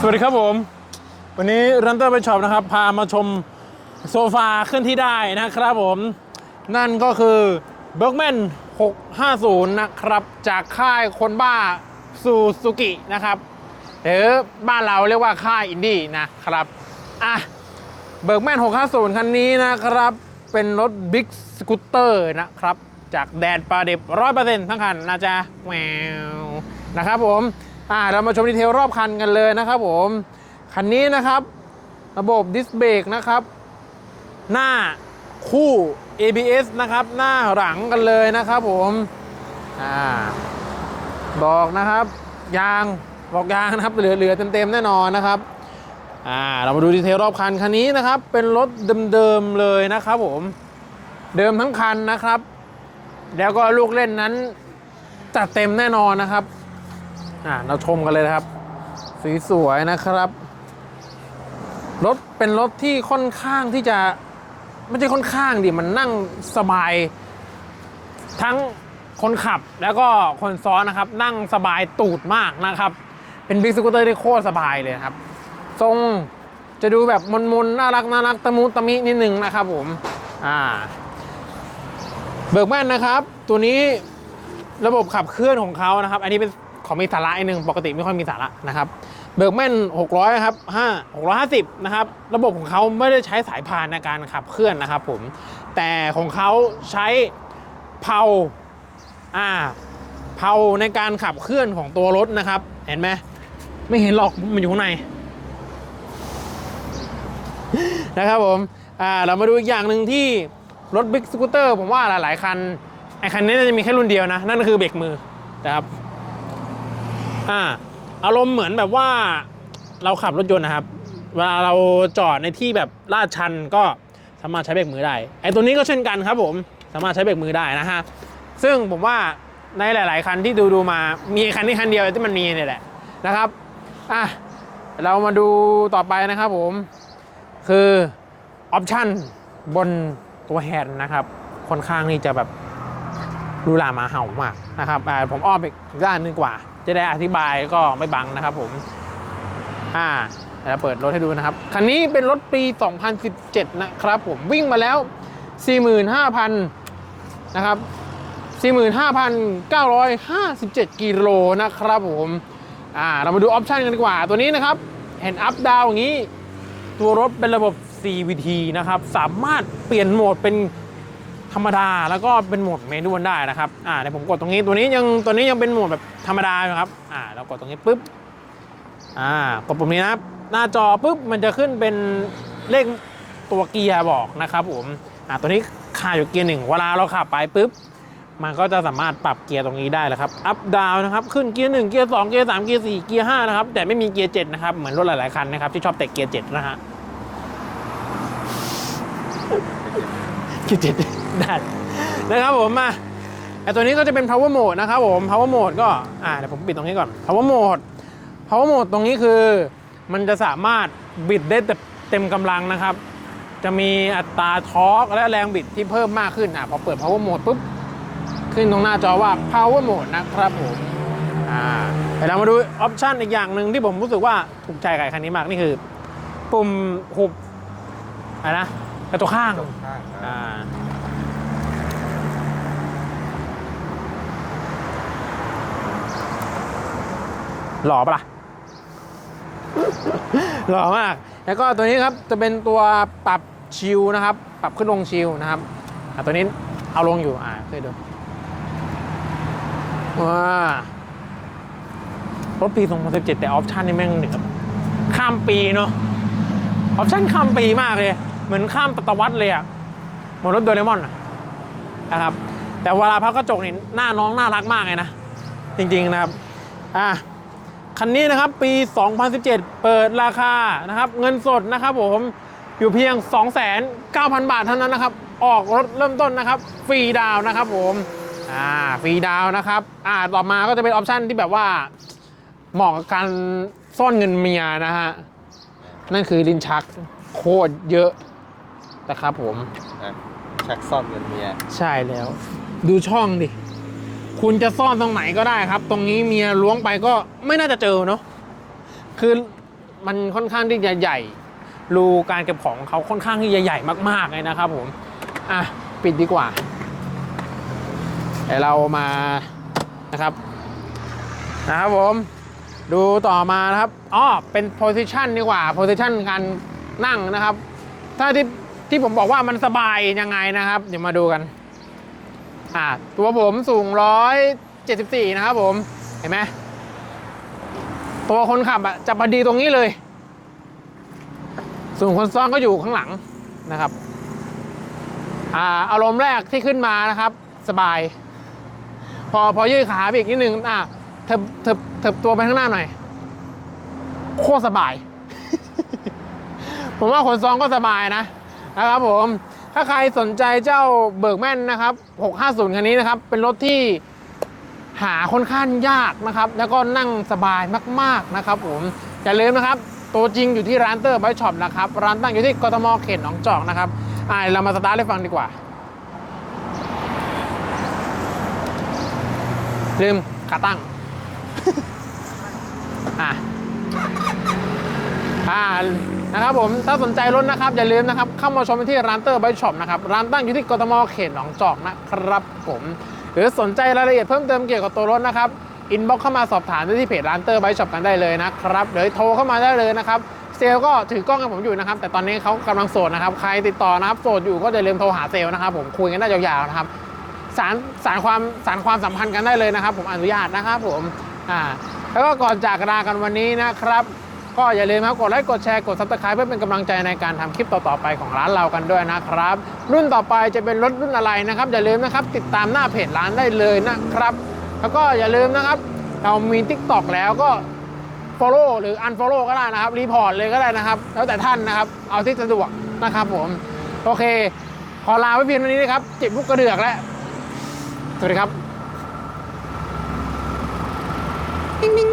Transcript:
สวัสดีครับผม วันนี้รันเตอร์ไปช็อปนะครับ พามาชมโซฟาเคลื่อนที่ได้นะครับผม นั่นก็คือเบิร์กแมน650 นะครับ จากค่ายคนบ้าซูซูกินะครับหรือบ้านเราเรียกว่าค่ายอินดี้นะครับ อะเบิร์กแมน650 คันนี้นะครับ เป็นรถบิ๊กสกูตเตอร์นะครับ จากแดนปลาเด็บร้อยเปอร์เซ็นต์ทั้งคันนะจ๊ะแมวนะครับผม อ่าเรามาชมดีเทลรอบคันกันเลยนะครับผม คันนี้นะครับ ระบบดิสเบรกนะครับ หน้าคู่ ABS นะครับ หน้าหลังกันเลยนะครับผมอ่าบอกนะครับ ยางบอกยางนะครับ เหลือเหลือเต็มๆแน่นอนนะครับอ่าเรามาดูดีเทลรอบคันคันนี้นะครับ เป็นรถเดิมๆเลยนะครับผม เดิมทั้งคันนะครับ แล้วก็ลูกเล่นนั้นจัดเต็มแน่นอนนะครับ อ่าเราชมกันเลยนะครับ สีสวยนะครับ รถเป็นรถที่ค่อนข้างที่จะไม่ใช่ค่อนข้างดิมันนั่งสบาย ทั้งคนขับแล้วก็คนซ้อนนะครับ นั่งสบายตูดมากนะครับ เป็นบิ๊กสกูตเตอร์ที่โคตรสบายเลยครับ ทรงจะดูแบบมนๆน่ารักน่ารักตะมุตะมินิดนึงนะครับผม อ่า เบิร์กแม่นนะครับ ตัวนี้ระบบขับเคลื่อนของเขานะครับ อันนี้เป็น ขอมีสาระอีกหนึ่งปกติไม่ค่อยมีสาระนะครับเบิร์กแมน600ครับ5 650นะครับระบบของเขาไม่ได้ใช้สายพานในการขับเคลื่อนนะครับผมแต่ของเขาใช้เพาอ่าเพาในการขับเคลื่อนของตัวรถนะครับ เห็นไหมไม่เห็นหรอกมันอยู่ข้างในนะครับผมอ่าเรามาดูอีกอย่างหนึ่งที่รถบิ๊กสกูตเตอร์ผมว่าหลาย ๆ คันไอคันนี้จะมีแค่รุ่นเดียวนะ นั่นก็คือเบรกมือนะครับ อ่าอารมณ์เหมือนแบบว่าเราขับรถยนต์นะครับ เวลาเราจอดในที่แบบลาดชันก็สามารถใช้เบรกมือได้ไอตัวนี้ก็เช่นกันครับผมสามารถใช้เบรกมือได้นะฮะซึ่งผมว่าในหลาย ๆ คันที่ดูดูมามีคันนี้คันเดียวที่มันมีเนี่ยแหละนะครับอะเรามาดูต่อไปนะครับผม คือออปชันบนตัวแฮนด์นะครับค่อนข้างนี่จะแบบรูหราหมาเห่ามากนะครับอ่าผมอ้อมอีกด้านนึงกว่า จะได้อธิบายก็ไม่บังนะครับผม อ่าเดี๋ยวเราเปิดรถให้ดูนะครับ คันนี้เป็นรถปี 2017 นะครับผมวิ่งมาแล้ว 45,000 นะครับ 45,957 กิโลนะครับผม อ่า เรามาดูออปชันกันดีกว่า ตัวนี้นะครับ เห็นอัพดาวอย่างนี้ ตัวรถเป็นระบบ CVT นะครับ สามารถเปลี่ยนโหมดเป็น ธรรมดาแล้วก็เป็นโหมดเมนูได้นะครับอ่าเดี๋ยวผมกดตรงนี้ตัวนี้ยังตัวนี้ยังเป็นโหมดแบบธรรมดาครับอ่าเรากดตรงนี้ปุ๊บอ่ากดปุ่มนี้นะครับหน้าจอปุ๊บมันจะขึ้นเป็นเลขตัวเกียร์บอกนะครับผมอ่าตัวนี้คาอยู่เกียร์หนึ่งเวลาเราขับไปปุ๊บมันก็จะสามารถปรับเกียร์ตรงนี้ได้แล้วครับ อัพดาวนะครับ ขึ้นเกียร์หนึ่งเกียร์สองเกียร์สามเกียร์สี่เกียร์ห้านะครับ แต่ไม่มีเกียร์เจ็ดนะครับ เหมือนรถหลาย ๆ คันนะครับ ที่ชอบแตะเกียร์เจ็ดนะฮะ เกียร์เจ็ด ได้นะครับผมมาไอตัวนี้ก็จะเป็น power mode นะครับผม power mode ก็อ่าเดี๋ยวผมปิดตรงนี้ก่อน power mode power mode ตรงนี้คือมันจะสามารถบิดได้เต็มกำลังนะครับ จะมีอัตราทอร์กและแรงบิดที่เพิ่มมากขึ้นอะพอเปิด power mode ปุ๊บขึ้นตรงหน้าจอว่า power mode นะครับผมอ่าแต่เรามาดูออปชันอีกอย่างหนึ่งที่ผมรู้สึกว่าถูกใจกับคันนี้มากนี่คือ ปุ่มหุบอะไรนะกระจกข้างตรงข้างนะอ่า หล่อปะล่ะ หล่อมาก แล้วก็ตัวนี้ครับจะเป็นตัวปรับชิลนะครับ ปรับขึ้นลงชิลนะครับอะตัวนี้เอาลงอยู่ อ่าเคยดูว้ารถปี 2017 แต่ออปชันนี่แม่งเหนือข้ามปีเนาะออปชันข้ามปีมากเลย เหมือนข้ามตะวัดเลยอะเหมือนรถโดเรมอนอะนะครับ แต่เวลาพับกระจกนี่หน้าน้องน่ารักมากเลยนะ จริง ๆ นะครับ อะ คันนี้นะครับปี 2017 เปิดราคานะครับเงินสดนะครับผมอยู่เพียง 2,900 บาทเท่านั้นนะครับ ออกรถเริ่มต้นนะครับ ฟรีดาวน์นะครับผมอ่าฟรีดาวน์นะครับอ่าต่อมาก็จะเป็นออปชันที่แบบว่าเหมาะกับการซ่อนเงินเมียนะฮะนั่นคือลิ้นชักโคตรเยอะนะครับผมนะชักซ่อมเงินเมีย ใช่แล้ว ดูช่องดิ คุณจะซ่อนตรงไหนก็ได้ครับ ตรงนี้เมียล้วงไปก็ไม่น่าจะเจอเนาะคือมันค่อนข้างที่จะใหญ่รูการเก็บของเขาค่อนข้างที่จะใหญ่มากๆเลยนะครับผมอะปิดดีกว่าเดี๋ยวเรามานะครับนะครับผมดูต่อมานะครับอ๋อเป็น position ดีกว่า position การนั่งนะครับ ถ้าที่ที่ผมบอกว่ามันสบายยังไงนะครับ เดี๋ยวมาดูกัน อ่าตัวผมสูง174นะครับผมเห็นไหมตัวคนขับอะจะพอดีตรงนี้เลย ส่วนคนซ้อนก็อยู่ข้างหลังนะครับอ่าอารมณ์แรกที่ขึ้นมานะครับ สบาย พอพอยืดขาไปอีกนิดนึงอะเถิบเถิบเถิบตัวไปข้างหน้าหน่อยโคตรสบาย ผมว่าคนซ้อนก็สบายนะนะครับผม ถ้าใครสนใจเจ้าเบิร์กแมนนะครับ 650 คันนี้นะครับ เป็นรถที่หาค่อนข้างยากนะครับ แล้วก็นั่งสบายมากๆนะครับผม อย่าลืมนะครับ ตัวจริงอยู่ที่ร้านเตอร์ไบช็อปนะครับ ร้านตั้งอยู่ที่กทมเขตหนองจอกนะครับอ่าเรามาสตาร์ทให้ฟังดีกว่า ลืมขาตั้ง อะอ่า นะครับผมถ้าสนใจรถนะครับ อย่าลืมนะครับ เข้ามาชมที่ร้านเตอร์ไบช็อปนะครับร้านตั้งอยู่ที่กทมเขตหนองจอกนะครับผมหรือสนใจรายละเอียดเพิ่มเติมเกี่ยวกับตัวรถนะครับอินบ็อกเข้ามาสอบถามได้ที่เพจร้านเตอร์ไบช็อปกันได้เลยนะครับหรือโทรเข้ามาได้เลยนะครับเซลก็ถือกล้องกับผมอยู่นะครับ แต่ตอนนี้เขากำลังโสดนะครับ ใครติดต่อนะครับโสดอยู่ก็อย่าลืมโทรหาเซลลนะครับ ผมคุยกันได้ยาวๆนะครับ สารสารความสารความสัมพันธ์กันได้เลยนะครับ ผมอนุญาตนะครับผมอ่าแล้วก็ก่อนจากลากันวันนี้นะครับ ก็อย่าลืมครับกดไลค์กดแชร์กดซับสไคร b e เพื่อเป็นกำลังใจในการทำคลิปต่อๆไปของร้านเรากันด้วยนะครับ รุ่นต่อไปจะเป็นรถรุ่นอะไรนะครับ อย่าลืมนะครับติดตามหน้าเพจร้านได้เลยนะครับ แล้วก็อย่าลืมนะครับ เรามี Tik t o k แล้วก็ follow หรือ unfollow ก็ได้นะครับรีพอร์ตเลยก็ได้นะครับ แล้วแต่ท่านนะครับเอาที่สะดวกนะครับผมโอเค ขอลาไว้เพียงเท่านี้นะครับจิบลูกกระเดือกแล้วสวัสดีครับ Ding ding